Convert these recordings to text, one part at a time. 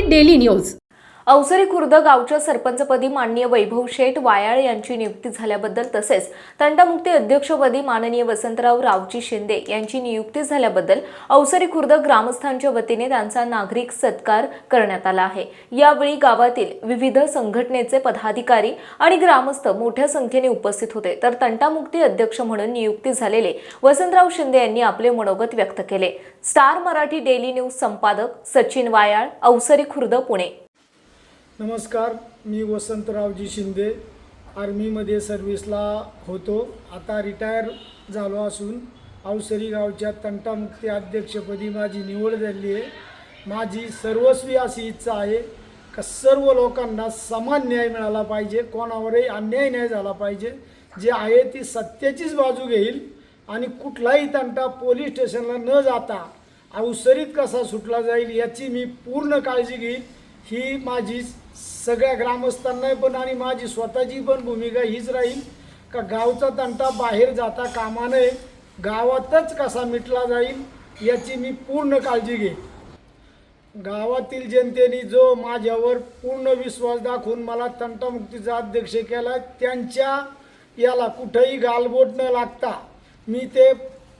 Marathi daily news Avasari Khurd गावच्या सरपंचपदी माननीय वैभव शेठ वायाळ यांची नियुक्ती झाल्याबद्दल तसेच तंटामुक्ती अध्यक्षपदी माननीय वसंतराव रावजी शिंदे यांची नियुक्ती झाल्याबद्दल अवसरी खुर्द ग्रामस्थांच्या वतीने त्यांचा नागरिक सत्कार करण्यात आला आहे. यावेळी गावातील विविध संघटनेचे पदाधिकारी आणि ग्रामस्थ मोठ्या संख्येने उपस्थित होते. तर तंटामुक्ती अध्यक्ष म्हणून नियुक्ती झालेले वसंतराव शिंदे यांनी आपले मनोगत व्यक्त केले. स्टार मराठी डेली न्यूज संपादक सचिन वायाळ अवसरी खुर्द पुणे. नमस्कार मी वसंतरावजी शिंदे आर्मीमध्ये सर्व्हिसला होतो. आता रिटायर झालो असून अवसरी गावच्या तंटामुक्ती अध्यक्षपदी माझी निवड झाली आहे. माझी सर्वस्वी अशी इच्छा आहे का सर्व लोकांना समान न्याय मिळाला पाहिजे कोणावरही अन्याय नाही झाला पाहिजे. जे आहे ती सत्याचीच बाजू घेईल आणि कुठलाही तंटा पोलीस स्टेशनला न जाता अवसरीत कसा सुटला जाईल याची मी पूर्ण काळजी घेईल. ही माझी सगळ्या ग्रामस्थांना पण आणि माझी स्वतःची पण भूमिका हीच राहील का गावचा तंटा बाहेर जाता कामा नये गावातच कसा मिटला जाईल याची मी पूर्ण काळजी घेईन. गावातील जनतेने जो माझ्यावर पूर्ण विश्वास दाखवून मला तंटामुक्तीचा अध्यक्ष केला त्यांच्या याला कुठंही गालबोट न लागता मी ते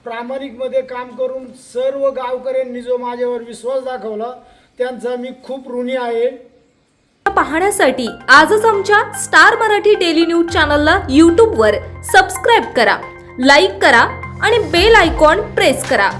प्रामाणिकमध्ये काम करून सर्व गावकऱ्यांनी जो माझ्यावर विश्वास दाखवला त्यांचा मी खूप ऋणी आहे. पाहण्यासाठी आजच आमच्या स्टार मराठी डेली न्यूज चॅनलला यूट्यूबवर सबस्क्राईब करा लाईक करा आणि बेल आयकॉन प्रेस करा.